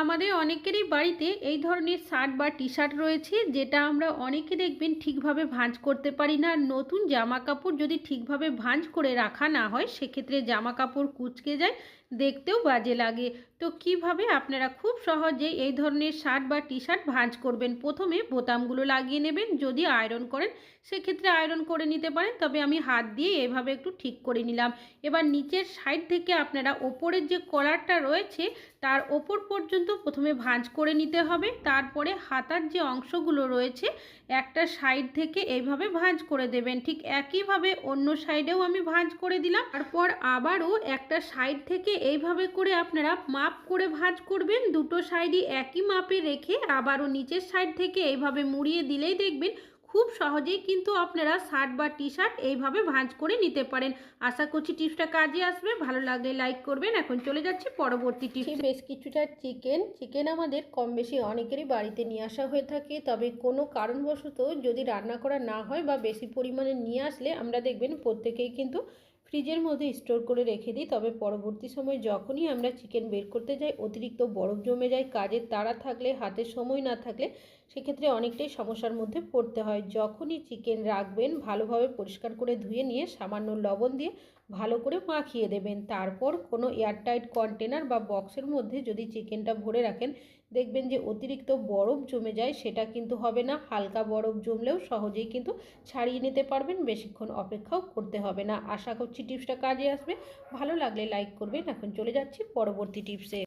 আমাদের অনেকেরই বাড়িতে এই ধরনের শার্ট বা টি শার্ট রয়েছে, যেটা আমরা অনেকে দেখবেন ঠিকভাবে ভাঁজ করতে পারি না। নতুন জামা কাপড় যদি ঠিকভাবে ভাঁজ করে রাখা না হয়, সেক্ষেত্রে জামা কাপড় কুচকে যায়, দেখতেও বাজে লাগে। তো কীভাবে আপনারা খুব সহজে এই ধরনের শার্ট বা টি শার্ট ভাঁজ করবেন? প্রথমে বোতামগুলো লাগিয়ে নেবেন। যদি আয়রন করেন, সেক্ষেত্রে আয়রন করে নিতে পারেন। তবে আমি হাত দিয়ে এভাবে একটু ঠিক করে নিলাম। এবার নিচের সাইড থেকে আপনারা ওপরের যে কলারটা রয়েছে, তার ওপর পর্যন্ত প্রথমে ভাঁজ করে নিতে হবে। তারপরে হাতার যে অংশগুলো রয়েছে, একটা সাইড থেকে এইভাবে ভাঁজ করে দেবেন। ঠিক একইভাবে অন্য সাইডেও আমি ভাঁজ করে দিলাম। তারপর আবারও একটা সাইড থেকে এইভাবে করে আপনারা মাপ করে ভাঁজ করবেন। দুটো সাইডই একই মাপে রেখে আবারও নিচের সাইড থেকে এইভাবে মুড়িয়ে দিলেই দেখবেন খুব সহজেই কিন্তু আপনারা শার্ট বা টি শার্ট এইভাবে ভাঁজ করে নিতে পারেন। আশা করছি টিপসটা কাজে আসবে। ভালো লাগলে লাইক করবেন। এখন চলে যাচ্ছি পরবর্তী টিপস। বেশ কিছুটা চিকেন। চিকেন আমাদের কম বেশি অনেকেরই বাড়িতে নিয়ে আসা হয়ে থাকে। তবে কোনো কারণবশত যদি রান্না করা না হয় বা বেশি পরিমাণে নিয়ে আসলে আমরা দেখবেন প্রত্যেকেই কিন্তু ফ্রিজের মধ্যে স্টোর করে রেখে দিই, তবে পরবর্তী সময় যখনই আমরা চিকেন বের করতে যাই, অতিরিক্ত বরফ জমে যায় কাজের তাড়া থাকলে, হাতে সময় না থাকলে সেক্ষেত্রে অনেকটাই সমস্যার মধ্যে পড়তে হয়। যখনই চিকেন রাখবেন, ভালোভাবে পরিষ্কার করে ধুয়ে নিয়ে সামান্য লবণ দিয়ে ভালো করে মাখিয়ে দেবেন। তারপর কোনো এয়ারটাইট কন্টেনার বা বক্সের মধ্যে যদি চিকেনটা ভরে রাখেন, দেখবেন যে অতিরিক্ত বরফ জমে যায়, সেটা কিন্তু হবে না। হালকা বরফ জমলেও সহজেই কিন্তু ছাড়িয়ে নিতে পারবেন। বেশিক্ষণ অপেক্ষাও করতে হবে না। আশা করছি টিপসটা কাজে আসবে। ভালো লাগলে লাইক করবেন। এখন চলে যাচ্ছি পরবর্তী টিপসে।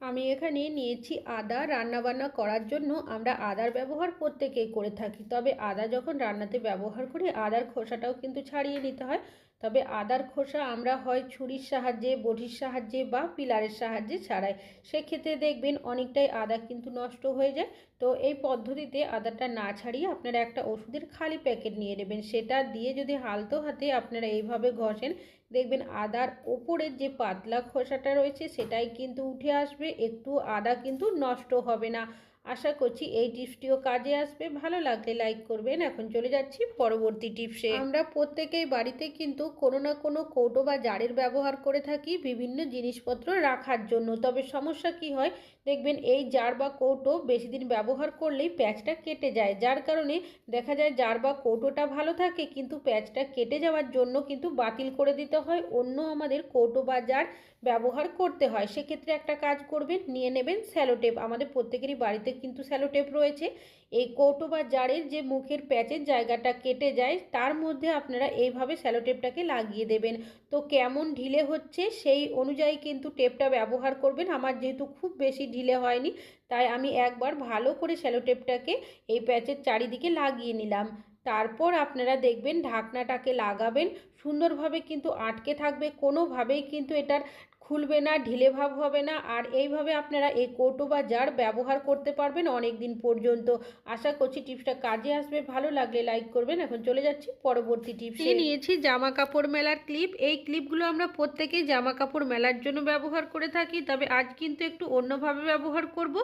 আমি এখানে নিয়েছি আদা। রান্নাবান্না করার জন্য আমরা আদার ব্যবহার প্রত্যেকেই করে থাকি। তবে আদা যখন রান্নাতে ব্যবহার করি, আদার খোসাটাও কিন্তু ছাড়িয়ে নিতে হয়। তবে আদার খোসা আমরা হয় ছুরির সাহায্যে, বটির সাহায্যে বা পিলারের সাহায্যে ছাড়াই। সেক্ষেত্রে দেখবেন অনেকটাই আদা কিন্তু নষ্ট হয়ে যায়। তো এই পদ্ধতিতে আদাটা না ছাড়িয়ে আপনারা একটা ওষুধের খালি প্যাকেট নিয়ে নেবেন। সেটা দিয়ে যদি হালতো হাতে আপনারা এইভাবে ঘষেন, দেখবেন আদার ওপরের যে পাতলা খোসাটা রয়েছে সেটাই কিন্তু উঠে আসবে। একটু আদা কিন্তু নষ্ট হবে না। আশা করছি এই টিপসটিও কাজে আসবে। ভালো লাগলে লাইক করবেন। এখন চলে যাচ্ছি পরবর্তী টিপসে। আমরা প্রত্যেকেই বাড়িতে কিন্তু কোনো না কোনো কৌটো বা জারের ব্যবহার করে থাকি, বিভিন্ন জিনিসপত্র রাখার জন্য। তবে সমস্যা কি হয় দেখবেন এই জার বা কৌটো বেশি দিন ব্যবহার করলেই প্যাচটা কেটে যায়। যার কারণে দেখা যায় জার বা কৌটোটা ভালো থাকে, কিন্তু প্যাচটা কেটে যাওয়ার জন্য কিন্তু বাতিল করে দিতে হয়, অন্য আমাদের কৌটো বা জার ব্যবহার করতে হয়। সেক্ষেত্রে একটা কাজ করবেন, নিয়ে নেবেন স্যালোটেপ। আমাদের প্রত্যেকেরই বাড়িতে কিন্তু স্যালোটেপ রয়েছে। এই কৌটো বা জারের যে মুখের প্যাচের জায়গাটা কেটে যায়, তার মধ্যে আপনারা এইভাবে স্যালোটেপটাকে লাগিয়ে দেবেন। তো কেমন ঢিলে হচ্ছে সেই অনুযায়ী কিন্তু টেপটা ব্যবহার করবেন। আমার যেহেতু খুব বেশি ঢিলে হয়নি, তাই আমি একবার ভালো করে স্যালোটেপটাকে এই প্যাচের চারিদিকে লাগিয়ে নিলাম। তারপর আপনারা দেখবেন ঢাকনাটাকে লাগাবেন সুন্দরভাবে কিন্তু আটকে থাকবে, কোনোভাবেই কিন্তু এটার খুলবে না, ঢিলে ভাব হবে না। আর এইভাবে আপনারা এই কৌটো বা জার ব্যবহার করতে পারবেন অনেক দিন পর্যন্ত। আশা করছি টিপসটা কাজে আসবে। ভালো লাগলে লাইক করবেন। এখন চলে যাচ্ছি পরবর্তী টিপসে। নিয়েছি জামা কাপড় মেলার ক্লিপ। এই ক্লিপগুলো আমরা প্রত্যেকেই জামা কাপড় মেলার জন্য ব্যবহার করে থাকি। তবে আজ কিন্তু একটু অন্যভাবে ব্যবহার করব।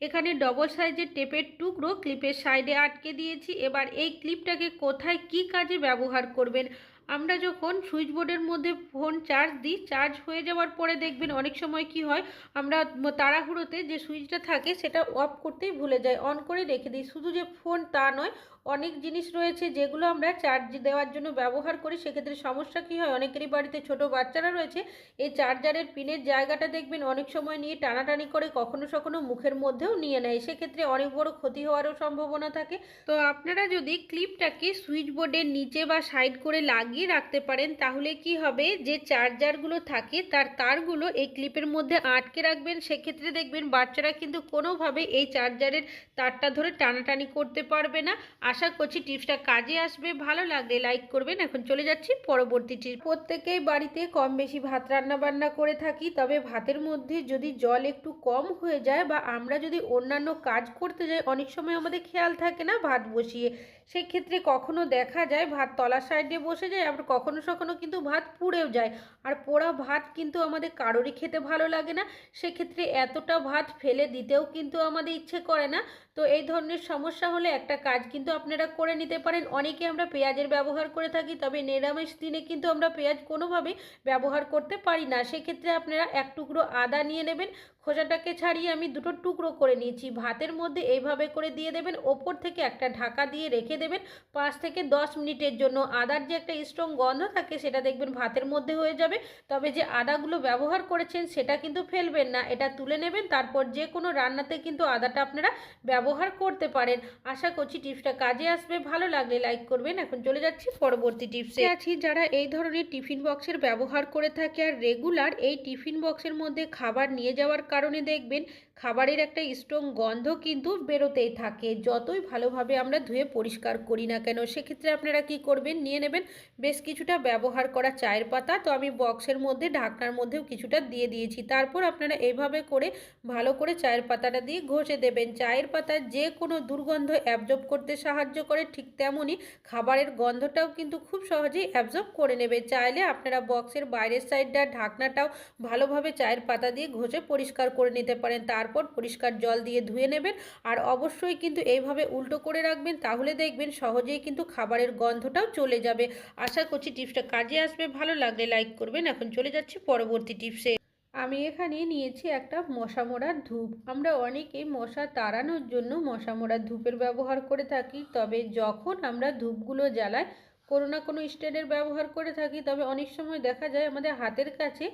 এখানে ডবল সাইজের টেপের টুকরো ক্লিপের সাইডে আটকে দিয়েছি। এবার এই ক্লিপটাকে কোথায় কি কাজে ব্যবহার করবেন আমরা যখন সুইচ বোর্ডের মধ্যে ফোন চার্জ দিই চার্জ হয়ে যাওয়ার পরে দেখবেন অনেক সময় কি হয়, আমরা তাড়াহুড়োতে যে সুইচটা থাকে সেটা অফ করতেই ভুলে যাই অন করে রেখে দিই। শুধু যে ফোন তা নয়, অনেক জিনিস রয়েছে যেগুলো আমরা চার্জ দেওয়ার জন্য ব্যবহার করি। সেক্ষেত্রে সমস্যা কী হয়, অনেকেরই বাড়িতে ছোট বাচ্চারা রয়েছে, এই চার্জারের পিনের জায়গাটা দেখবেন অনেক সময় নিয়ে টানাটানি করে কখনো কখনো মুখের মধ্যেও নিয়ে নেয়। সেক্ষেত্রে অনেক বড় ক্ষতি হওয়ারও সম্ভাবনা থাকে। তো আপনারা যদি ক্লিপটাকে সুইচ বোর্ডের নিচে বা সাইড করে লাগিয়ে রাখতে পারেন, তাহলে কি হবে? যে চার্জারগুলো থাকে, তার তারগুলো এই ক্লিপের মধ্যে আটকে রাখবেন। সেক্ষেত্রে দেখবেন বাচ্চারা কিন্তু কোনোভাবে এই চার্জারের তারটা ধরে টানাটানি করতে পারবে না। আশা করছি টিপসটা কাজে আসবে। ভালো লাগলে লাইক করবেন। এখন চলে যাচ্ছি পরবর্তী টিপস প্রত্যেকেই বাড়িতে কম বেশি ভাত রান্না বান্না করে থাকি, তবে ভাতের মধ্যে যদি জল একটু কম হয়ে যায় বা আমরা যদি অন্যান্য কাজ করতে যাই, অনেক সময় আমাদের খেয়াল থাকে না ভাত বসিয়ে। সেক্ষেত্রে কখনো দেখা যায় ভাত তলার সাইডে বসে যায় আবার কখনো কখনো কিন্তু ভাত পুড়েও যায়। আর পোড়া ভাত কিন্তু আমাদের কারোরই খেতে ভালো লাগে না। সেক্ষেত্রে এতটা ভাত ফেলে দিতেও কিন্তু আমাদের ইচ্ছে করে না। তো এই ধরনের সমস্যা হলে একটা কাজ কিন্তু আপনারা করে নিতে পারেন। অনেকে আমরা পেঁয়াজের ব্যবহার করে থাকি, তবে নিরামিষ দিনে কিন্তু আমরা পেঁয়াজ কোনোভাবে ব্যবহার করতে পারি না। সেক্ষেত্রে আপনারা এক টুকরো আদা নিয়ে নেবেন খোসাটাকে ছাড়িয়ে আমি দুটো টুকরো করে নিয়েছি। ভাতের মধ্যে এইভাবে করে দিয়ে দেবেন, ওপর থেকে একটা ঢাকা দিয়ে রেখে দেবেন পাঁচ থেকে দশ মিনিটের জন্য। আদার যে একটা স্ট্রং গন্ধ থাকে সেটা দেখবেন ভাতের মধ্যে হয়ে যাবে। তবে যে আদাগুলো ব্যবহার করেছেন সেটা কিন্তু ফেলবেন না। এটা তুলে নেবেন, তারপর যে কোনো রান্নাতে কিন্তু আদাটা আপনারা ব্যবহার করতে পারেন। আশা করছি টিপসটা কাজে আসবে। ভালো লাগলে লাইক করবেন। এখন চলে যাচ্ছি পরবর্তী টিপসে। আছি যারা এই ধরনের টিফিন বক্সের ব্যবহার করে থাকে আর রেগুলার এই টিফিন বক্সের মধ্যে খাবার নিয়ে যাওয়ার কারণে দেখবেন খাবারের একটা স্ট্রং গন্ধ কিন্তু বেরোতেই থাকে। যতই ভালোভাবে আমরা ধুয়ে পরিষ্কার করি না কেন, সেক্ষেত্রে আপনারা কি করবেন? নিয়ে নেবেন বেশ কিছুটা ব্যবহার করা চায়ের পাতা। তো আমি বক্সের মধ্যে, ঢাকনার মধ্যেও কিছুটা দিয়ে দিয়েছি। তারপর আপনারা এইভাবে করে ভালো করে চায়ের পাতাটা দিয়ে ঘষে দেবেন। চায়ের পাতা যে কোনো দুর্গন্ধ অ্যাবজর্ব করতে সাহায্য করে, ঠিক তেমনই খাবারের গন্ধটাও কিন্তু খুব সহজেই অ্যাবজর্ব করে নেবে। চাইলে আপনারা বক্সের বাইরের সাইডটা ঢাকনাটাও ভালোভাবে চায়ের পাতা দিয়ে ঘষে পরিষ্কার করে নিতে পারেন। তারপর পরিষ্কার জল দিয়ে ধুয়ে নেবেন। আর অবশ্যই কিন্তু এইভাবে উল্টো করে রাখবেন, তাহলে দেখবেন সহজেই কিন্তু খাবারের গন্ধটাও চলে যাবে। আশা করছি টিপসটা কাজে আসবে। ভালো লাগলে লাইক করবেন। এখন চলে যাচ্ছি পরবর্তী টিপসে। আমি এখানে নিয়েছি একটা মশা মোড়ার ধূপ। আমরা অনেকে মশা তাড়ানোর জন্য মশা মোড়ার ধূপের ব্যবহার করে থাকি। তবে যখন আমরা ধূপগুলো জ্বালাই কোনো না কোনো স্ট্যান্ডের ব্যবহার করে থাকি, তবে অনেক সময় দেখা যায় আমাদের হাতের কাছে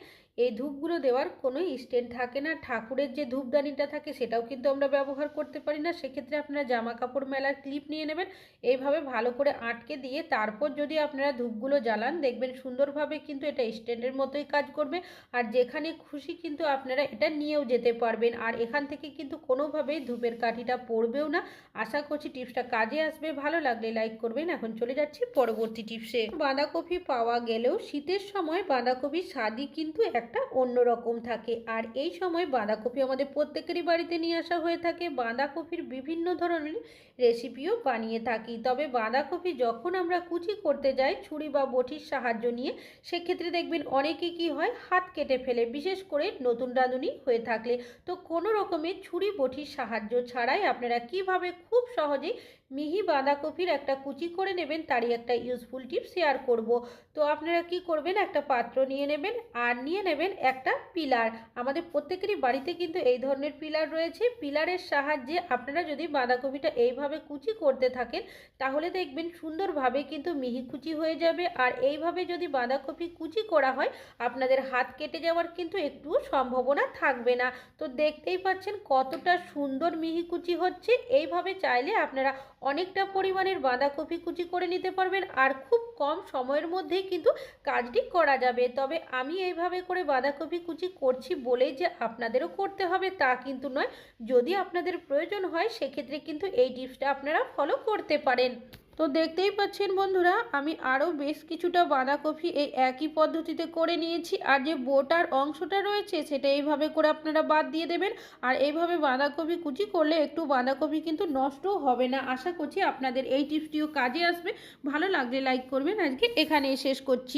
এই ধূপগুলো দেওয়ার কোনো স্ট্যান্ড থাকে না। ঠাকুরের যে ধূপদানিটা থাকে সেটাও কিন্তু আমরা ব্যবহার করতে পারি না। সেক্ষেত্রে আপনারা জামা কাপড় মেলার ক্লিপ নিয়ে নেবেন। এইভাবে ভালো করে আটকে দিয়ে তারপর যদি আপনারা ধূপগুলো জ্বালান, দেখবেন সুন্দরভাবে কিন্তু এটা স্ট্যান্ডের মতোই কাজ করবে। আর যেখানে খুশি কিন্তু আপনারা এটা নিয়েও যেতে পারবেন। আর এখান থেকে কিন্তু কোনোভাবেই ধূপের কাঠিটা পড়বেও না। আশা করছি টিপসটা কাজে আসবে। ভালো লাগলে লাইক করবেন। এখন চলে যাচ্ছি পরবর্তী টিপসে। বাঁধাকপি পাওয়া গেলেও শীতের সময় বাঁধাকপির স্বাদই কিন্তু একটা অন্যরকম থাকে। আর এই সময় বাঁধাকপি আমাদের প্রত্যেকেরই বাড়িতে নিয়ে আসা হয়ে থাকে। বাঁধাকপির বিভিন্ন ধরনের রেসিপিও বানিয়ে থাকি। তবে বাঁধাকপি যখন আমরা কুচি করতে যাই, ছুরি বা বটির সাহায্য নিয়ে, সেক্ষেত্রে দেখবেন অনেকে কি হয়, হাত কেটে ফেলে, বিশেষ করে নতুন রাঁধুনি হয়ে থাকলে। তো কোনো রকমের ছুরি, বটির সাহায্য ছাড়াই আপনারা কীভাবে খুব সহজেই মিহি বাঁধাকপির একটা কুচি করে নেবেন, তারই একটা ইউজফুল টিপ শেয়ার করব। তো আপনারা কি করবেন, একটা পাত্র নিয়ে নেবেন, আর নিয়ে নেবেন একটা পিলার। আমাদের প্রত্যেকেরই বাড়িতে কিন্তু এই ধরনের পিলার রয়েছে। পিলারের সাহায্যে আপনারা যদি বাঁধাকপিটা এইভাবে কুচি করতে থাকেন, তাহলে দেখবেন সুন্দরভাবে কিন্তু মিহি কুচি হয়ে যাবে। আর এইভাবে যদি বাঁধাকপি কুচি করা হয়, আপনাদের হাত কেটে যাওয়ার কিন্তু একটুও সম্ভাবনা থাকবে না। তো দেখতেই পাচ্ছেন কতটা সুন্দর মিহি কুচি হচ্ছে। এইভাবে চাইলে আপনারা অনেকটা পরিমাণের বাঁধাকপি কুচি করে নিতে পারবেন। আর খুব কম সময়ের মধ্যেই কিন্তু কাজটি করা যাবে। তবে আমি এইভাবে করে বাঁধাকপি কুচি করছি বলেই যে আপনাদেরও করতে হবে, তা কিন্তু নয়। যদি আপনাদের প্রয়োজন হয়, সেক্ষেত্রে কিন্তু এই টিপসটা আপনারা ফলো করতে পারেন। তো দেখতেই পাচ্ছেন বন্ধুরা, আমি আরও বেশ কিছুটা বাঁধাকপি এই একই পদ্ধতিতে করে নিয়েছি। আর যে বোটার অংশটা রয়েছে, সেটা এইভাবে করে আপনারা বাদ দিয়ে দেবেন। আর এইভাবে বাঁধাকপি কুচি করলে একটু বাঁধাকপি কিন্তু নষ্টও হবে না। আশা করছি আপনাদের এই টিপসটিও কাজে আসবে। ভালো লাগলে লাইক করবেন। আজকে এখানেই শেষ করছি।